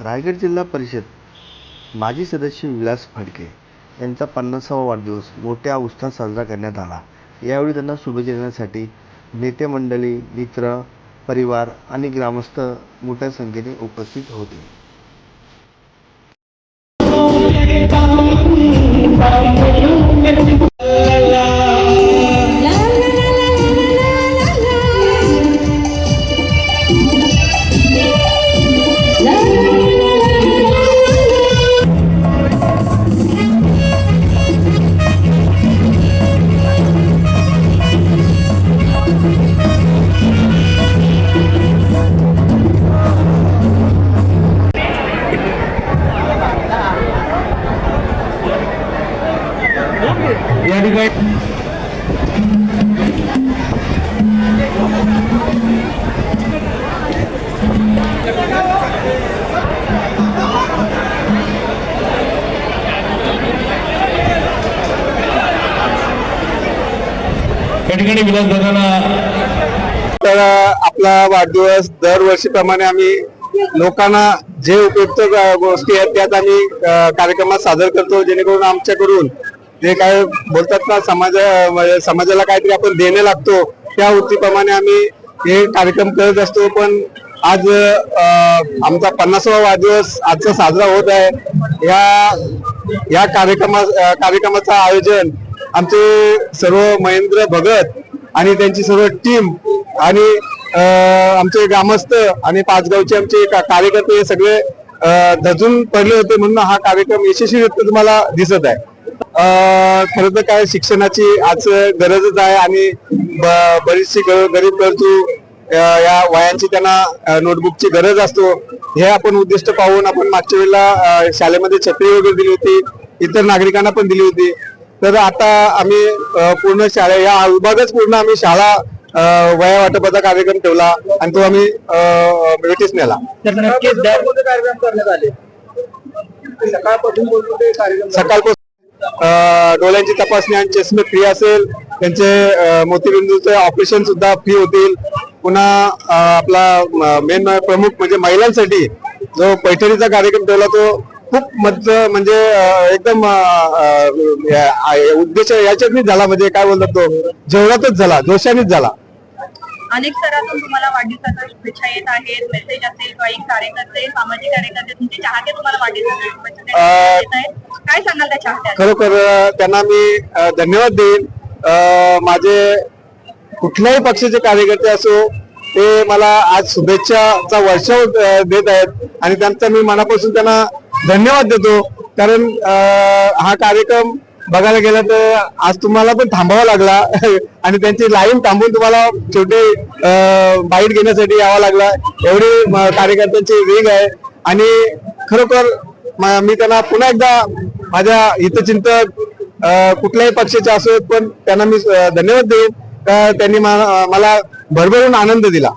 रायगड जिल्हा परिषद माजी सदस्य विलास फडके यांचा पन्नासावा वाढदिवस मोठ्या उत्साहात साजरा करण्यात आला. यावेळी त्यांना शुभेच्छा देण्यासाठी नेते मंडळी मित्र परिवार आणि ग्रामस्थ मोठ्या संख्येने उपस्थित होते. या ठिकाणी या ठिकाणी तर आपला वाढदिवस दरवर्षीप्रमाणे आम्ही लोकांना जे उपयुक्त गोष्टी आहेत त्यात आम्ही कार्यक्रमात सादर करतो जेणेकरून आमच्याकडून जे काय बोलतात ना समाजा म्हणजे समाजाला काहीतरी आपण देणे लागतो त्या वृत्तीप्रमाणे आम्ही हे कार्यक्रम करत असतो. पण आज आमचा पन्नासावा वाढदिवस आजचा साजरा होत आहे. या या कार्यक्रमा कार्यक्रमाचं आयोजन आमचे सर्व महेंद्र भगत आणि त्यांची सर्व टीम आणि आमचे ग्रामस्थ आणि पाचगावचे आमचे कार्यकर्ते हे सगळे धजून पडले होते म्हणून हा कार्यक्रम यशस्वीरित्या तुम्हाला दिसत आहे. खरं तर काय शिक्षणाची आज गरजच आहे आणि बरीचशी गरीब गरजू या वयांची त्यांना नोटबुकची गरज असतो. हे आपण उद्दिष्ट पाहून आपण मागच्या वेळेला शाळेमध्ये छत्री वगैरे दिली होती इतर नागरिकांना पण दिली होती. तर आता आम्ही पूर्ण शाळा या विभागच पूर्ण आम्ही शाळा वया वाटपाचा कार्यक्रम ठेवला आणि तो आम्ही भेटीस नेला. तर नक्कीच कार्यक्रम करण्यात आले सकाळपासून सकाळपासून अ, डोळ्यांची तपासणी आणि चष्मे फ्री असेल. त्यांचे मोतीबिंदूचे ऑपरेशन सुद्धा फ्री होतील. पुन्हा आपला मेन प्रमुख म्हणजे महिलांसाठी जो पैठणीचा कार्यक्रम ठेवला तो खूप मत म्हणजे एकदम उद्देश याच्यातनीच झाला. म्हणजे काय बोलतात तो? जेवणातच झाला जोशानेच झाला. अनेक स्तरातून तुम्हाला वाढदिवसाच्या शुभेच्छा येत आहेत. मेसेज असेल एक कार्यकर्ते सामाजिक कार्यकर्ते तुमचे चाहते तुम्हाला वाढदिवसाच्या शुभेच्छा काय सांगाल त्या खरोखर त्यांना मी धन्यवाद देईन. माझे कुठल्याही पक्षाचे कार्यकर्ते असो ते मला आज शुभेच्छाचा वर्षाव देत आहेत आणि त्यांचा मी मनापासून त्यांना धन्यवाद देतो. कारण हा कार्यक्रम बघायला गेला तर आज तुम्हाला पण थांबावा लागला आणि त्यांची लाईन थांबून तुम्हाला छोटे बाईट घेण्यासाठी यावा लागला. एवढी कार्यकर्त्यांची वेग आहे. आणि खरोखर मी त्यांना पुन्हा एकदा माझ्या हितचिंतक कुठल्याही पक्षाचे असो पण त्यांना मी धन्यवाद देईन का त्यांनी मला भरभरून आनंद दिला.